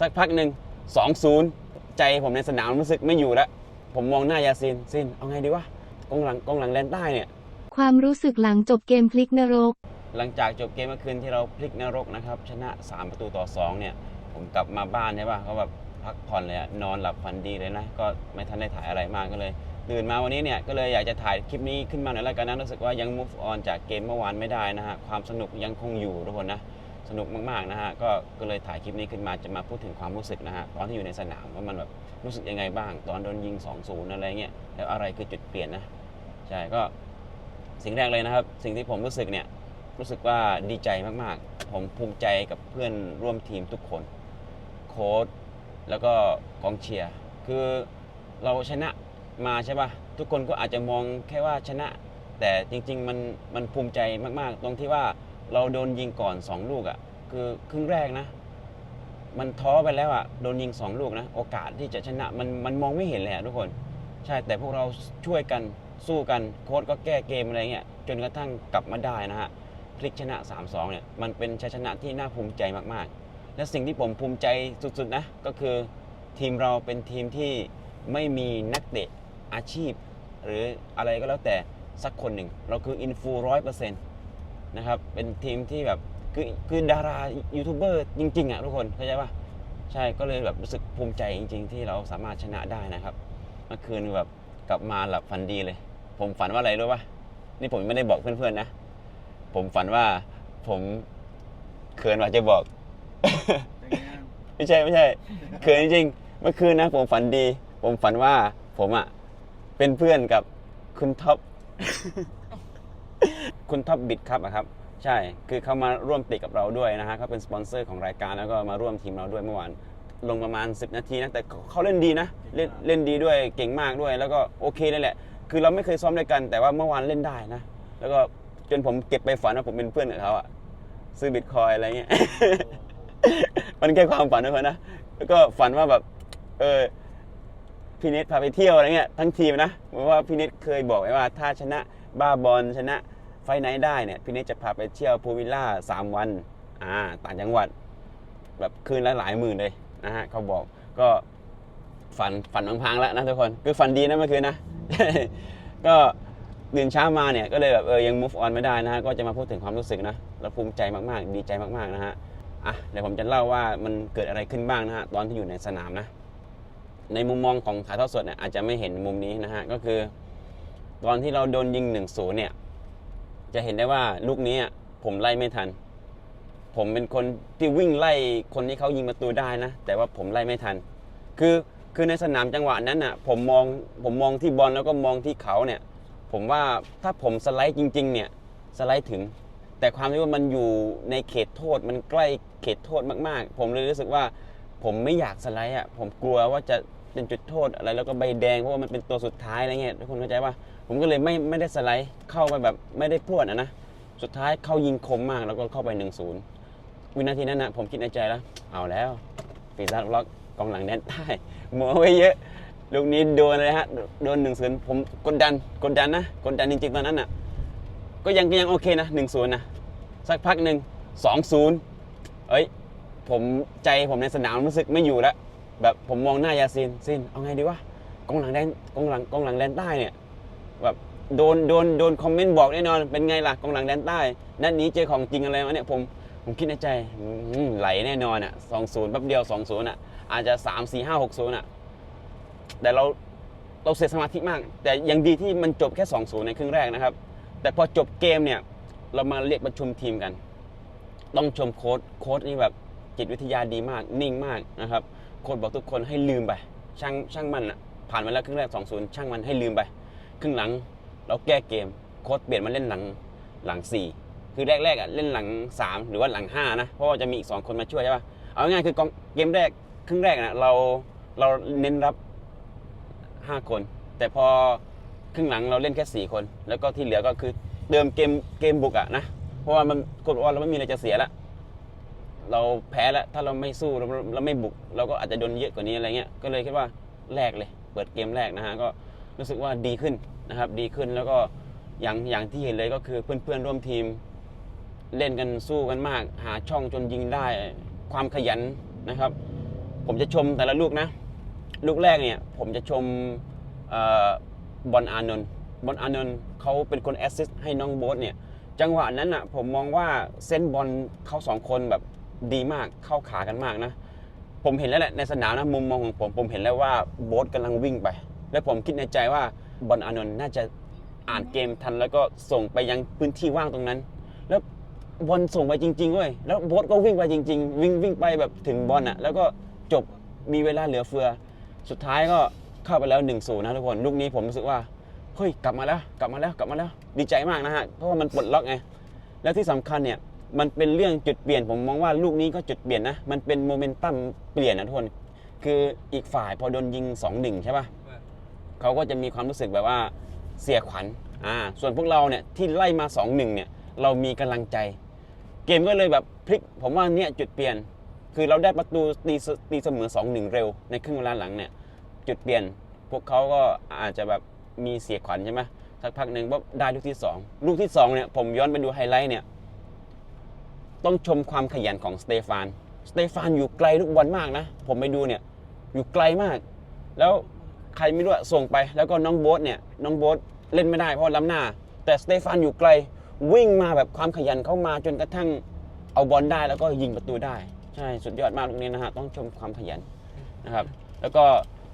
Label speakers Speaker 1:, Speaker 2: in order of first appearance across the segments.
Speaker 1: สักพักหนึ่งสองศูนย์ใจผมในสนามรู้สึกไม่อยู่แล้ว ผมมองหน้ายาซินซินเอาไงดีวะกองหลังกองหลังแดนใต้เนี่ย
Speaker 2: ความรู้สึกหลังจบเกมพลิกนรก
Speaker 1: หลังจากจบเกมเมื่อคืนที่เราพลิกนรกนะครับ ชนะ 3 ประตูต่อ 2 เนี่ย ผมกลับมาบ้านใช่ป่ะก็แบบพักผ่อนเลยอะนอนหลับฝันดีเลยนะ ก็ไม่ทันได้ถ่ายอะไรมากก็เลย ตื่นมาวันนี้เนี่ย ก็เลยอยากจะถ่ายคลิปนี้ขึ้นมาหน่อยแล้วกันนะรู้สึกว่ายัง move on จากเกมเมื่อวานไม่ได้นะฮะความสนุกยังคงอยู่ทุกคนนะ สนุกมากๆนะฮะก็ก็เลยถ่ายคลิปนี้ขึ้นมาจะมาพูดถึงความรู้สึกนะฮะตอนที่อยู่ในสนามว่ามันแบบรู้สึกยังไงบ้าง ตอนโดนยิง 2-0 อะไรเงี้ยแล้วอะไรคือจุดเปลี่ยนนะใช่ก็สิ่งแรกเลยนะครับ สิ่งที่ผมรู้สึกเนี่ยรู้สึกว่าดีใจมากๆ ผมภูมิใจกับเพื่อนร่วมทีมทุกคน โค้ชแล้วก็กองเชียร์คือเราชนะมาใช่ปะ่ะทุกคนก็อาจจะมองแค่ว่าชนะ แต่จริง ๆ มันมันภูมิใจมากๆ ตรงที่ว่า เราโดนยิงก่อน2ลูกอะ่ะ คือครึ่งแรกนะ มันท้อไปแล้วอะ่ะโดนยิง2ลูกนะ โอกาสที่จะชนะมันมันมองไม่เห็นเลยอะทุกคน ใช่แต่พวกเราช่วยกันสู้กันโค้ชก็แก้เกมอะไรเงี้ยจนกระทั่งกลับมาได้นะฮะพลิกชนะ 3-2เนี่ยมันเป็นชัยชนะที่น่าภูมิใจมากๆ และสิ่งที่ผมภูมิใจสุดๆนะก็คือทีมเราเป็นทีมที่ไม่มีนักเตะอาชีพ หรืออะไรก็แล้วแต่สักคนหนึ่ง เราคืออินฟูร้อยเปอร์เซ็นต์ นะครับ เป็นทีมที่แบบคือคือดารายูทูบเบอร์จริง ๆอะทุกคนเข้าใจป่ะใช่ก็เลยแบบรู้สึกภูมิใจจริง ๆ ที่เราสามารถชนะได้นะครับเมื่อคืนแบบกลับมาหลับฝันดีเลย ผมฝันว่าอะไรรู้ป่ะนี่ผมไม่ได้บอกเพื่อนๆนะ ผมฝันว่าผมเขินว่าจะบอก ไม่ใช่ไม่ใช่เขินจริงๆเมื่อคืนนะผมฝันดี ผมฝันว่าผมอะเป็นเพื่อนกับคุณท็อป คุณท็อปบิดครับอะครับใช่ คือเขามาร่วมติดกับเราด้วยนะฮะเขาเป็นสปอนเซอร์ของรายการแล้วก็มาร่วมทีมเราด้วยเมื่อวานลงประมาณ 10 นาทีนะแต่เขาเล่นดีนะเล่นเล่นดีด้วยเก่งมากด้วย แล้วก็โอเคเลยแหละ คือเราไม่เคยซ้อมด้วยกัน แต่ว่าเมื่อวานเล่นได้นะ แล้วก็จนผมเก็บไปฝันว่าผมเป็นเพื่อนกับเขาอะซื้อบิตคอยอะไรเงี้ย มันแค่ความฝันนะเพื่อนนะแล้วก็ฝันว่าแบบ เออพี่เนทพาไปเที่ยวอะไรเงี้ยทั้งทีมนะเพราะว่าพี่เนทเคยบอกไว้ว่า ถ้าชนะบ้าบอลชนะ ไฟไนท์ได้เนี่ยพี่เนทจะพาไปเที่ยวพูลวิลล่าสามวันอ่าต่างจังหวัด แบบคืนละหลายหมื่นเลยนะฮะเขาบอกก็ฝันฝันพังๆแล้วนะทุกคนคือฝันดีนะเมื่อคืนนะ ก็ตื่นเช้ามาเนี่ยก็เลยแบบเออยัง move on ไม่ได้นะฮะก็จะมาพูดถึงความรู้สึกนะแล้วภูมิใจมากๆ ดีใจมากๆนะฮะอะเดี๋ยวผมจะเล่าว่ามันเกิดอะไรขึ้นบ้างนะฮะตอนที่อยู่ในสนามนะในมุมมองของถ่ายทอดสดเนี่ยอาจจะไม่เห็นมุมนี้นะฮะก็คือ ตอนที่เราโดนยิง1นศูนย์เนี่ย จะเห็นได้ว่าลูกนี้ผมไล่ไม่ทัน ผมเป็นคนที่วิ่งไล่คนที่เขายิงประตูได้นะ แต่ว่าผมไล่ไม่ทัน คือคือในสนามจังหวะนั้นอะ ผมมองผมมองที่บอลแล้วก็มองที่เขาเนี่ย ผมว่าถ้าผมสไลด์จริง ๆ เนี่ยสไลด์ถึง แต่ความที่ว่ามันอยู่ในเขตโทษมันใกล้เขตโทษมากๆ ผมเลยรู้สึกว่า ผมไม่อยากสไลด์อะผมกลัวว่าจะ เป็นจุดโทษอะไรแล้วก็ใบแดงเพราะว่ามันเป็นตัวสุดท้ายอะไรเงี้ยทุกคนเข้าใจป่ะผมก็เลยไม่ไม่ได้สไลด์เข้าไปแบบไม่ได้พรวดอะนะสุดท้ายเข้ายิงคมมากแล้วก็เข้าไป1นศูนย์วินาทีนั้นนะผมคิดในใจแล้ว เอาแล้วปีศาจล็อกกองหลังแดนใต้หมัวไว้เยอะลูกนี้โดนเลยฮะโดนหนึ่งศูนย์ผมกดดันกดดันนะกดดันจริงๆตอนนั้นอะก็ยังก็ยังโอเคนะหนึ่งศูนย์นะสักพักหนึ่งสองศูนย์เอ้ยผมใจผมในสนามรู้สึกไม่อยู่แล้ว แบบผมมองหน้ายาซินซินเอาไงดีวะกองหลังแดนกองหลังกองหลังแดนใต้เนี่ยแบบโดนโดนโดนคอมเมนต์บอกแน่นอนเป็นไงล่ะกองหลังแดนใต้นัดนนี้เจอของจริงอะไรวะเนี่ยผมผมคิดในใจไหลแน่นอนอะสองศูนย์แป๊บเดียวสองศูนย์อะอาจจะสามสี่ห้าหกศูนย์อะแต่เราเราเสียสมาธิมาก แต่ยังดีที่มันจบแค่2องศูนย์ในครึ่งแรกนะครับ แต่พอจบเกมเนี่ยเรามาเรียกประชุมทีมกัน ต้องชมโค้ดโค้ดนี่แบบจิตวิทยาดีมากนิ่งมากนะครับ โค้ดบอกทุกคนให้ลืมไป ช่างช่างมันอะผ่านมาแล้วครึ่งแรก2อศูนย์ช่างมันให้ลืมไป ครึ่งหลังเราแก้เกม โค้ดเปลี่ยนมาเล่นหลังหลัง 4 คือแรกๆอะเล่นหลัง 3 หรือว่าหลัง 5 นะ เพราะว่าจะมีอีก 2 คนมาช่วยใช่ปะเอาง่ายคือกองเกมแรกครึ่งแรกนะเราเราเน้นรับ 5 คน แต่พอครึ่งหลังเราเล่นแค่ 4 คน แล้วก็ที่เหลือก็คือเติมเกมเกมบุกอะนะ เพราะว่ามันกดว่าเราไม่มีอะไรจะเสียแล้ว เราแพ้แล้วถ้าเราไม่สู้เราเราไม่บุก เราก็อาจจะโดนเยอะกว่านี้อะไรเงี้ยก็เลยคิดว่าแรกเลย เปิดเกมแรกนะฮะก็รู้สึกว่าดีขึ้นนะครับ ดีขึ้นแล้วก็อย่างอย่างที่เห็นเลยก็คือเพื่อนๆร่วมทีม เล่นกันสู้กันมาก หาช่องจนยิงได้ความขยันนะครับ ผมจะชมแต่ละลูกนะ ลูกแรกเนี่ยผมจะชมออบอลอานนท์บอลอานนท์เขาเป็นคนแอสซิสต์ให้น้องโบ๊ทเนี่ยจังหวะนั้นอะผมมองว่าเส้นบอลเขาสองคนแบบ ดีมากเข้าขากันมากนะ ผมเห็นแล้วแหละในสนามนะมุมมองของผมผมเห็นแล้วว่าโบ๊ทกำลังวิ่งไป แล้วผมคิดในใจว่าบอลอานนท์น่าจะอ่านเกมทันแล้วก็ส่งไปยังพื้นที่ว่างตรงนั้น แล้วบอลส่งไปจริงๆเว้ยแล้วโบ๊ทก็วิ่งไปจริง ๆ วิ่งวิ่งไปแบบถึงบอลอะแล้วก็จบมีเวลาเหลือเฟือ สุดท้ายก็เข้าไปแล้ว1นศูนย์นะทุกคนลูกนี้ผมรู้สึกว่าเฮ้ยกลับมาแล้วกลับมาแล้วกลับมาแล้วดีใจมากนะฮะเพราะว่ามันปลดล็อกไงแล้วที่สำคัญเนี่ย มันเป็นเรื่องจุดเปลี่ยนผมมองว่าลูกนี้ก็จุดเปลี่ยนนะ มันเป็นโมเมนตัมเปลี่ยนนะทุกคนคืออีกฝ่ายพอโดนยิง2-1ใช่ปะเขาก็จะมีความรู้สึกแบบว่าเสียขวัญอ่าส่วนพวกเราเนี่ยที่ไล่มา2-1เนี่ยเรามีกำลังใจ เกมก็เลยแบบพลิกผมว่าเนี่ยจุดเปลี่ยน คือเราได้ประตูตีเสตีเสมอ2-1เร็วในครึ่งเวลาหลังเนี่ยจุดเปลี่ยนพวกเขาก็อาจจะแบบมีเสียขวัญใช่ไหมสักพักหนึ่งปุ๊บได้ลูกที่ 2 ลูกที่2เนี่ยผมย้อนไปดูไฮไลท์เนี่ย ต้องชมความขยันของสเตฟาน สเตฟานอยู่ไกลลูกบอลมากนะ ผมไปดูเนี่ย อยู่ไกลมาก แล้วใครไม่รู้ส่งไป แล้วก็น้องโบ๊ทเนี่ย น้องโบ๊ทเล่นไม่ได้เพราะล้ำหน้า แต่สเตฟานอยู่ไกล วิ่งมาแบบความขยันเข้ามาจนกระทั่งเอาบอลได้แล้วก็ยิงประตูได้ ใช่ สุดยอดมากตรงนี้นะฮะ ต้องชมความขยันนะครับ แล้วก็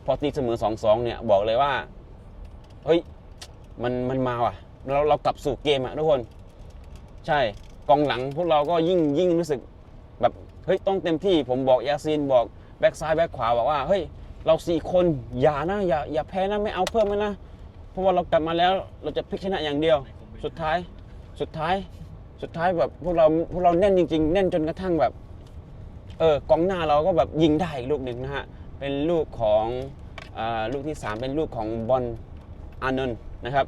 Speaker 1: พอตีเสมอ 2-2 เนี่ย บอกเลยว่า เฮ้ย มัน มันมาว่ะ เรา เรากลับสู่เกมอะทุกคน ใช่ กองหลังพวกเราก็ยิ่งยิ่งรู้สึกแบบเฮ้ยต้องเต็มที่ผมบอกยาซีนบอกแบ็กซ้ายแบ็กขวาบอกว่าเฮ้ยเราสี่คนอย่านะอย่าอย่าแพ้นะไม่เอาเพิ่มนะ เพราะว่าเรากลับมาแล้วเราจะพลิกชนะอย่างเดียว สุดท้ายสุดท้ายสุดท้ายแบบพวกเราพวกเราแน่นจริง ๆ แน่นจนกระทั่งแบบเออกองหน้าเราก็แบบยิงได้อีกลูกหนึ่งนะฮะเป็นลูกของอาลูกที่ 3 เป็นลูกของบอลอานนท์นะครับ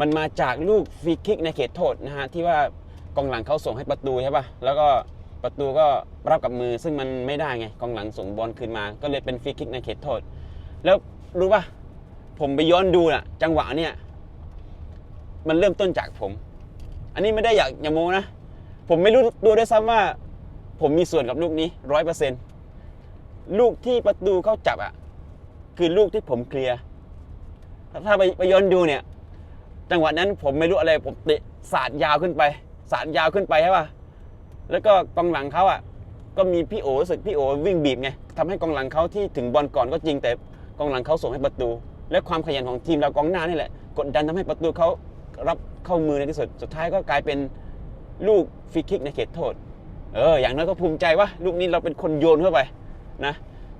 Speaker 1: มันมาจากลูกฟรีคิกในเขตโทษนะฮะที่ว่า กองหลังเขาส่งให้ประตูใช่ปะแล้วก็ประตูก็รับกับมือซึ่งมันไม่ได้ไงกองหลังส่งบอลคืนมา ก็เลยเป็นฟรีคิกในเขตโทษ แล้วรู้ปะผมไปย้อนดูน่ะ จังหวะเนี่ย มันเริ่มต้นจากผม อันนี้ไม่ได้อยากอย่าโมนะ ผมไม่รู้ตัวด้วยซ้ำว่า ผมมีส่วนกับลูกนี้ร้อยเปอร์เซ็นต์ลูกที่ประตูเขาจับอะ คือลูกที่ผมเคลียร์ถ้าไปไปย้อนดูเนี่ย จังหวะนั้นผมไม่รู้อะไรผมเตะสาดยาวขึ้นไป สาดยาวขึ้นไปใช่ป่ะแล้วก็กองหลังเขาอะก็มีพี่โอรู้สึกพี่โอวิ่งบีบไงทำให้กองหลังเขาที่ถึงบอลก่อนก็จริงแต่กองหลังเขาส่งให้ประตู และความขยันของทีมเรากองหน้านี่แหละ กดดันทำให้ประตูเขารับเข้ามือในที่สุดสุดท้ายก็กลายเป็นลูกฟรีคิกในเขตโทษเอออย่างน้อยก็ภูมิใจว่าลูกนี้เราเป็นคนโยนเข้าไปนะ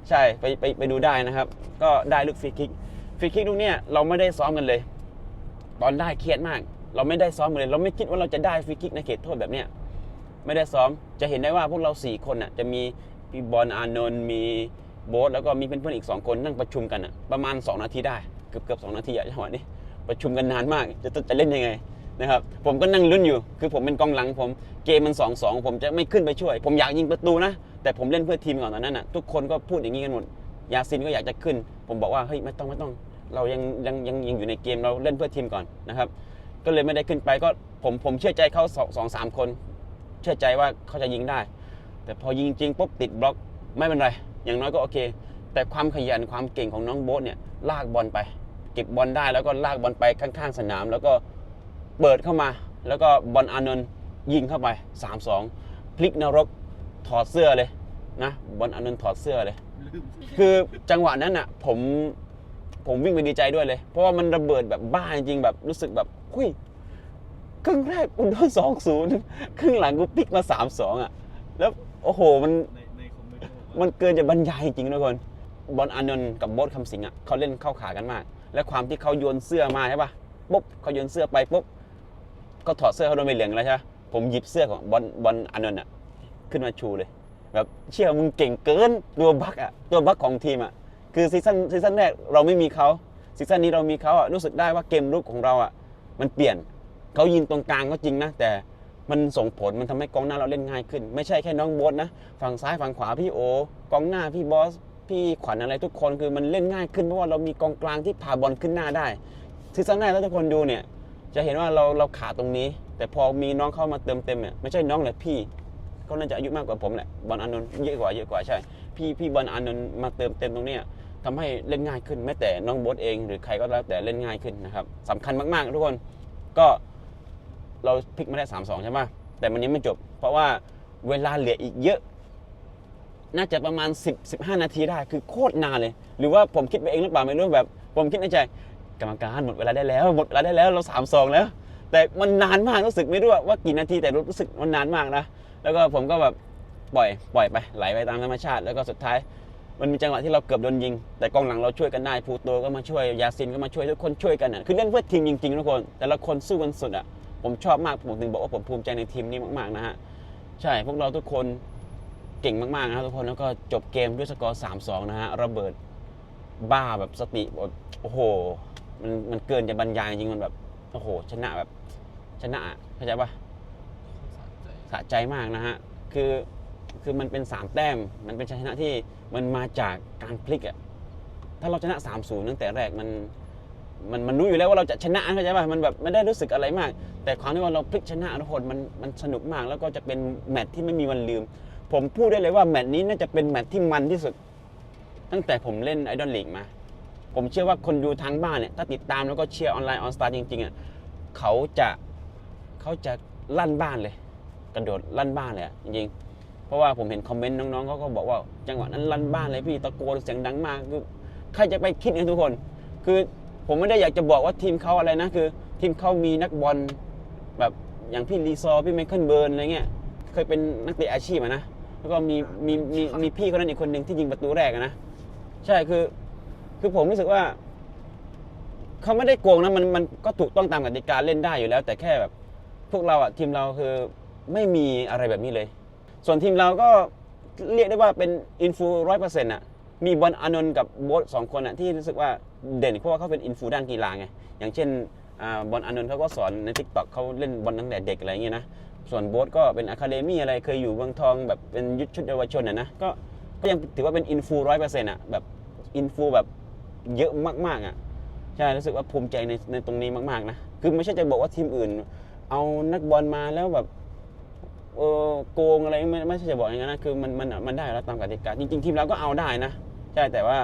Speaker 1: ใช่ไปไปไปดูได้นะครับ ก็ได้ลูกฟรีคิกฟรีคิกลูกเนี้ยเราไม่ได้ซ้อมกันเลย ตอนได้เครียดมาก เราไม่ได้ซ้อมเลย เราไม่คิดว่าเราจะได้ฟรีคิกในเขตโทษแบบเนี้ยไม่ได้ซ้อมจะเห็นได้ว่าพวกเราสี่คนอะจะมีพี่บอลอานนท์มีโบ๊ทแล้วก็มีเพื่อนๆอีก 2 คนนั่งประชุมกันอะประมาณ 2 นาทีได้เกือบเกือบสนาทีอะจังหวะนี้ประชุมกันนานมากจะจะเล่นยังไงนะครับผมก็นั่งลุ้นอยู่ คือผมเป็นกองหลังผมเกมมัน2อสองผมจะไม่ขึ้นไปช่วย ผมอยากยิงประตูนะ แต่ผมเล่นเพื่อทีมก่อนตอนนั้นอะทุกคนก็พูดอย่างนี้กันหมดยาซินก็อยากจะขึ้น ผมบอกว่าเฮ้ยไม่ต้องไม่ต้อง เรายังยังยังยังอยู่ในเกมเราเล่นเพื่อทีมก่อนนะครับ ก็เลยไม่ได้ขึ้นไปก็ผมผมเชื่อใจเขาสองสามคน เชื่อใจว่าเขาจะยิงได้ แต่พอยิงจริงปุ๊บติดบล็อกไม่เป็นไร อย่างน้อยก็โอเค แต่ความขยันความเก่งของน้องโบ๊ทเนี่ยลากบอลไป เก็บบอลได้แล้วก็ลากบอลไปข้างๆสนาม แล้วก็เปิดเข้ามา แล้วก็บอลอานนท์ยิงเข้าไป 3-2 พลิกนรกถอดเสื้อเลยนะบอลอานนท์ถอดเสื้อเลย คือจังหวะนั้นอะผมผมวิ่งไปดีใจด้วยเลย เพราะว่ามันระเบิดแบบบ้าจริงแบบรู้สึกแบบ หุยครึ่งแรกกูโดนสองศูนย์ครึ่งหลังกูพลิกมาสามสองอะ แล้วโอ้โหมัน
Speaker 3: มันเกิ
Speaker 1: นจะบรรยายจริงทุกคนบอลอานนท์กับโบ๊ทคำสิงอะเขาเล่นเข้าขากันมาก และความที่เขาโยนเสื้อมาใช่ปะปุ๊บเขาโยนเสื้อไปปุ๊บก็ถอดเสื้อเขาโดนใบเหลืองแล้วใช่ปะผมหยิบเสื้อของบอลบอลอานนท์อะขึ้นมาชูเลยแบบเชื่อมึงเก่งเกินตัวบักอะตัวบักของทีมอะคือซีซั่นซีซั่นแรกเราไม่มีเขาซีซั่นนี้เรามีเขาอะรู้สึกได้ว่าเกมรุกของเราอะ มันเปลี่ยนเขายิงตรงกลางก็จริงนะแต่มันส่งผลมันทำให้กองหน้าเราเล่นง่ายขึ้น ไม่ใช่แค่น้องโบ๊ทนะ ฝั่งซ้ายฝั่งขวาพี่โอกองหน้าพี่บอส พี่ขวัญอะไรทุกคนคือมันเล่นง่ายขึ้นเพราะว่าเรามีกองกลางที่พาบอลขึ้นหน้าได้ซีซั่นแรกถ้าทุกคนดูเนี่ย จะเห็นว่าเราเราขาดตรงนี้ แต่พอมีน้องเข้ามาเติมเต็มเนี่ยไม่ใช่น้องเลยพี่เขาน่าจะอายุมากกว่าผมแหละบอลอานนท์เยอะกว่าเยอะกว่าใช่ พี่พี่บอลอานนท์มาเติมเต็มตรงเนี้ย ทำให้เล่นง่ายขึ้นแม้แต่น้องโบ๊ทเอง หรือใครก็แล้วแต่เล่นง่ายขึ้นนะครับสำคัญมากๆ ทุกคนก็เราพลิกมาได้3 2ใช่ไหมแต่มันยังไม่จบ เพราะว่าเวลาเหลืออีกเยอะ น่าจะประมาณ 10 15 นาทีได้คือโคตรนานเลย หรือว่าผมคิดไปเองหรือเปล่าไม่รู้แบบ ผมคิดในใจกรรมการหมดเวลาได้แล้วหมดเวลาได้แล้วเราสามสองแล้ว แต่มันนานมากรู้สึกไม่รู้ว่ากี่นาทีแต่รู้สึกมันนานมากนะแล้วก็ผมก็แบบปล่อยปล่อยไปไหลไปตามธรรมชาติ แล้วก็สุดท้าย มันมีจังหวะที่เราเกือบโดนยิง แต่กองหลังเราช่วยกันได้ภูโตก็มาช่วยยาซินก็มาช่วยทุกคนช่วยกันอะคือเล่นเพื่อทีมจริงๆทุกคน แต่ละคนสู้กันสุดอะผมชอบมากผมถึงบอกว่าผมภูมิใจในทีมนี้มากๆนะฮะใช่พวกเราทุกคนเก่งมากๆนะครับทุกคนแล้วก็จบเกมด้วยสกอร์3-2นะฮะระเบิดบ้าแบบสติแบบโอ้โหมันมันเกินจะบรรยายจริงๆมันแบบโอ้โหชนะแบบชนะอะเข้าใจปะสะใจมากนะฮะคือคือมันเป็น3แต้มมันเป็นชัยชนะที่ มันมาจากการพลิกอะถ้าเราชนะ3-0ตั้งแต่แรกมันมันมันรู้อยู่แล้วว่าเราจะชนะเข้าใจปะมันแบบไม่ได้รู้สึกอะไรมาก แต่ความที่ว่าเราพลิกชนะทุกคนมันมันสนุกมาก แล้วก็จะเป็นแมตช์ที่ไม่มีวันลืม ผมพูดได้เลยว่าแมตช์นี้น่าจะเป็นแมตช์ที่มันที่สุด ตั้งแต่ผมเล่นไอดอลลีกมา ผมเชื่อว่าคนดูทางบ้านเนี่ยถ้าติดตามแล้วก็เชียร์ออนไลน์ออนสตาร์จริงๆอะเขาจะเขาจะลั่นบ้านเลย กระโดดลั่นบ้านเลยอะจริงๆ เพราะว่าผมเห็นคอมเมนต์น้องๆเขาก็บอกว่าจังหวะนั้นลั่นบ้านเลยพี่ตะโกนเสียงดังมากคือใครจะไปคิดกันทุกคน คือผมไม่ได้อยากจะบอกว่าทีมเขาอะไรนะคือ ทีมเขามีนักบอลแบบอย่างพี่รีซอร์พี่ไมเคิลเบิร์นอะไรเงี้ยเคยเป็นนักเตะอาชีพอะนะแล้วก็มีมีมีมีพี่คนนั้นอีกคนหนึ่งที่ยิงประตูแรกอะนะใช่คือ คือผมรู้สึกว่าเขาไม่ได้โกงนะมันมันก็ถูกต้องตามกติกาเล่นได้อยู่แล้ว แต่แค่แบบ พวกเราอะทีมเราคือไม่มีอะไรแบบนี้เลย ส่วนทีมเราก็เรียกได้ว่าเป็นอินฟูร้อยเปอร์เซ็นต์อะมีบอลอานนท์กับโบ๊ทสองคนอะที่รู้สึกว่าเด่นเพราะว่าเขาเป็นอินฟูด้านกีฬาไงอย่างเช่นอบอลอานนท์เขาก็สอนในทิกตอกเขาเล่นบอลตั้งแต่เด็กอะไรอย่างเงี้ยนะส่วนโบ๊ทก็เป็นอะคาเดมี่อะไรเคยอยู่เมืองทองแบบเป็นยุทธชุดเยาวชนอะนะก็ก็ยังถือว่าเป็นอินฟูร้อยเปอร์เซ็นต์อะแบบอินฟูแบบเยอะมากๆอะใช่รู้สึกว่าภูมิใจในในตรงนี้มากๆนะคือไม่ใช่จะบอกว่าทีมอื่น เอานักบอลมาแล้วแบบ เออโกงอะไรไม่ไม่ใช่จะบอกอย่างนั้นนะคือมันมันมันได้แล้วตามกติกาจริงๆทีมเราก็เอาได้นะใช่แต่ว่า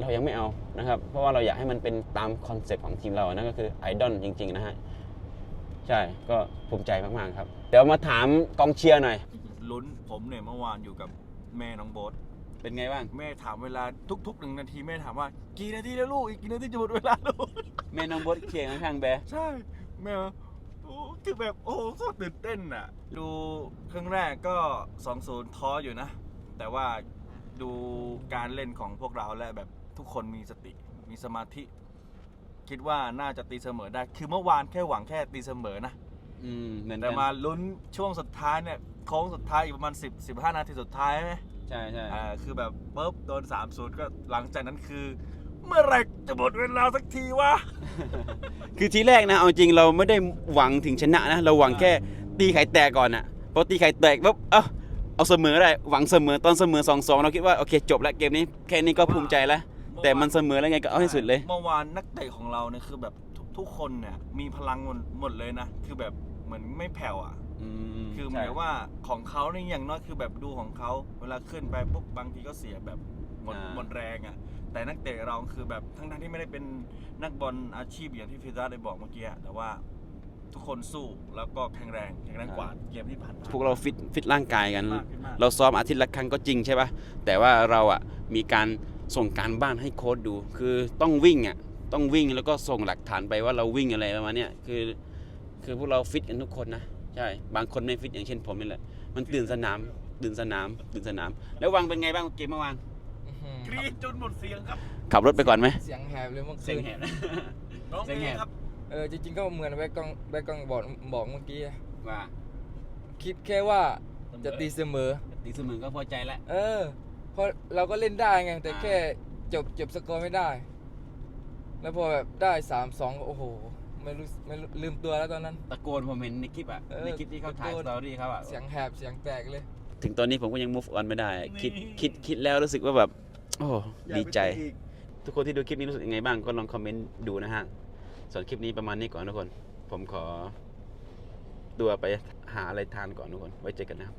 Speaker 1: เรายังไม่เอานะครับ เพราะว่าเราอยากให้มันเป็นตามคอนเซ็ปต์ของทีมเรานั่นก็คือไอดอลจริง ๆ นะฮะ ใช่ก็ภูมิใจมาก ๆ ครับ เดี๋ยวมาถามกองเชียร์หน่อย
Speaker 3: ลุ้นผมเนี่ยเมื่อวานอยู่กับแม่น้องโบ๊ท
Speaker 1: เป็นไงบ้าง
Speaker 3: แม่ถามเวลาทุกๆหนึ่งนาทีแม่ถามว่า กี่นาทีแล้วลูกอีกกี่นาทีจะหมดเวลาลูก
Speaker 1: แม่น้องบดเคียงข้างๆแบร์
Speaker 3: ใช่แม่โอ้ คือแบบโอ้โคตรตื่นเต้นอะ ดูครึ่งแรกก็ 2-0 ท้ออยู่นะ แต่ว่าดูการเล่นของพวกเราและแบบทุกคนมีสติมีสมาธิ คิดว่าน่าจะตีเสมอได้ คือเมื่อวานแค่หวังแค่ตีเสมอนะ
Speaker 1: อืมเหมือน
Speaker 3: แต่
Speaker 1: กัน
Speaker 3: มาลุ้นช่วงสุดท้ายเนี่ยโค้งสุดท้ายอีกประมาณ10 15 นาทีสุดท้ายไหม
Speaker 1: ใช่ใช่
Speaker 3: อ่าคือแบบปุ๊บโดน3 0ก็หลังจากนั้นคือ เมื่อไหรจะหมดเวลาสักทีวะ
Speaker 1: คือทีแรกนะเอาจริงเราไม่ได้หวังถึงชนะนะ เราหวังแค่ตีไข่แตกก่อนอะพอตีไข่แตกปุ๊บเอ้าเอาเสมอได้หวังเสมอตอนเสมอ2อสองเราคิดว่าโอเคจบแล้วเกมนี้แค่นี้ก็ภูมิใจแล้ว แต่มันเสมอแล้วไงก็เอาให้สุดเลย
Speaker 3: เมื่อวานนักเตะของเราเนี่ยคือแบบทุกทุกคนเนี่ยมีพลังหมดหมดเลยนะ คือแบบเหมือนไม่แผ่วอะ คือหมายว่าของเขาเนี่ยอย่างน้อยคือแบบดูของเขาเวลาขึ้นไปปุ๊บบางทีก็เสียแบบหมด
Speaker 1: อ่า
Speaker 3: หมดแรงอะ แต่นักเตะเราคือแบบทั้งทั้งๆที่ไม่ได้เป็นนักบอลอาชีพอย่างที่ฟิซาได้บอกเมื่อกี้อะแต่ว่าทุกคนสู้แล้วก็แข็งแรงแข็งแรงกว่าเกมที่ผ่านมา
Speaker 1: พวกเราฟิตฟิตร่างกายกัน
Speaker 3: มากขึ้นมาก
Speaker 1: เราซ้อมอาทิตย์ละครั้งก็จริงใช่ปะแต่ว่าเราอะมีการส่งการบ้านให้โค้ดดู คือต้องวิ่งอะต้องวิ่งแล้วก็ส่งหลักฐานไปว่าเราวิ่งอะไรประมาณเนี้ยคือ คือพวกเราฟิตกันทุกคนนะใช่บางคนไม่ฟิตอย่างเช่นผมนี่แหละมันตื่นสนามตื่นสนามตื่นสนาม แล้ววางเป็นไงบ้างเกมเมื่อวาน
Speaker 4: อื้อหือ ก
Speaker 3: รีดจนหมดเสียงครับ
Speaker 1: ขับรถไปก่อนไหม
Speaker 4: เสียงแหบเลยเมื่อ
Speaker 1: เสี
Speaker 4: คื
Speaker 1: ยง
Speaker 4: น
Speaker 1: แหบ
Speaker 3: ร้อง
Speaker 1: เสี
Speaker 3: เพ
Speaker 1: ยง
Speaker 3: ล
Speaker 1: แหบ
Speaker 3: งครับ
Speaker 4: เออจริงๆก็เหมือนแบ็กกล้องแบ็กกล้องบอกบอกเมื่อกี้อะ
Speaker 1: ว่า
Speaker 4: คิดแค่ว่าจะตีเสมอ
Speaker 1: ตีเสมอก็พอใจแล้ว
Speaker 4: เออเพราะเราก็เล่นได้ไง แต่
Speaker 1: อ่า
Speaker 4: แค่จบจบสกอร์ไม่ได้ แล้วพอแบบได้สามสองโอ้โห ไม่รู้ไม่รู้ลืมตัวแล้วตอนนั้น
Speaker 1: ตะโกนผมเห็นในคลิปอะ
Speaker 4: เออ
Speaker 1: ในคลิปที่เขาถ่าย
Speaker 4: ตะโก
Speaker 1: ส
Speaker 4: น
Speaker 1: ตอรี่เขาอะ
Speaker 4: เสียงแหบเสียงแตกเลย
Speaker 1: ถึงตอนนี้ผมก็ยัง move on ไม่ได้ คิด
Speaker 3: นี่
Speaker 1: คิดคิดแล้วรู้สึกว่าแบบโอ้
Speaker 3: อยาก
Speaker 1: ดี
Speaker 3: ไป
Speaker 1: ใจ
Speaker 3: เตะอีก
Speaker 1: ทุกคนที่ดูคลิปนี้รู้สึกยังไงบ้างก็ลองคอมเมนต์ดูนะฮะ ส่วนคลิปนี้ประมาณนี้ก่อนทุกคน ผมขอตัวไปหาอะไรทานก่อนทุกคน ไว้เจอกันนะครับ